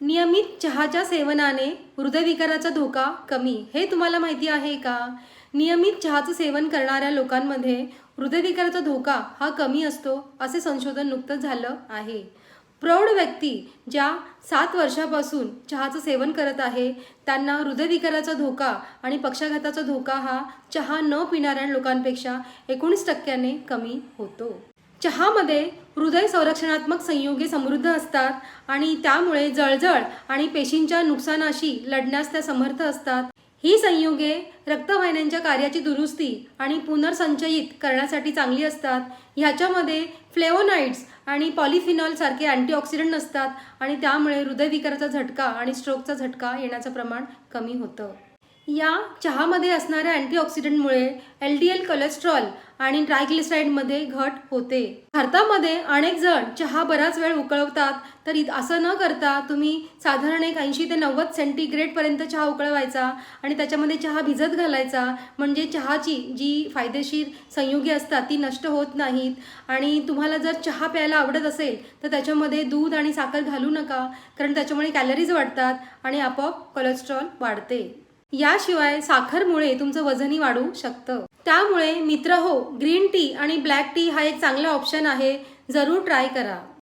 नियमित चहाच्या सेवनाने हृदयविकाराचा धोका कमी. हे तुम्हाला माहिती आहे का? नियमित चहाचं सेवन करणाऱ्या लोकांमध्ये हृदयविकाराचा धोका हा कमी असतो असे संशोधन नुकतंच झालं आहे. प्रौढ व्यक्ती ज्या सात वर्षापासून चहाचं सेवन करत आहे त्यांना हृदयविकाराचा धोका आणि पक्षाघाताचा धोका हा चहा न पिणाऱ्या लोकांपेक्षा एकोणीस टक्क्याने कमी होतो. चहामध्ये हृदय संरक्षणात्मक संयुगे समृद्ध असतात आणि त्यामुळे जळजळ आणि पेशींच्या नुकसानाशी लढण्यास त्या समर्थ असतात. ही संयुगे रक्तवाहिन्यांच्या कार्याची दुरुस्ती आणि पुनर्संचयित करण्यासाठी चांगली असतात. ह्याच्यामध्ये फ्लेवोनाइड्स आणि पॉलिफिनॉल सारखे अँटीऑक्सिडंट असतात आणि त्यामुळे हृदयविकाराचा झटका आणि स्ट्रोकचा झटका येण्याचं प्रमाण कमी होतं. या चहामध्ये असणाऱ्या अँटीऑक्सिडंटमुळे एल डी एल कोलेस्ट्रॉल आणि ट्रायग्लिसराईडमध्ये घट होते. भारतामध्ये अनेक जण चहा बराच वेळ उकळवतात तर असं न करता तुम्ही साधारण एक ऐंशी ते नव्वद सेंटीग्रेडपर्यंत चहा उकळवायचा आणि त्याच्यामध्ये चहा भिजत घालायचा. म्हणजे चहाची जी फायदेशीर संयुगे असतात ती नष्ट होत नाहीत. आणि तुम्हाला जर चहा प्यायला आवडत असेल तर त्याच्यामध्ये दूध आणि साखर घालू नका कारण त्याच्यामुळे कॅलरीज वाढतात आणि आपोआप कोलेस्ट्रॉल वाढते. याशिवाय साखरमुळे तुमचं वजनही वाढू शकतं. त्यामुळे मित्र हो ग्रीन टी आणि ब्लॅक टी हा एक चांगला ऑप्शन आहे. जरूर ट्राय करा.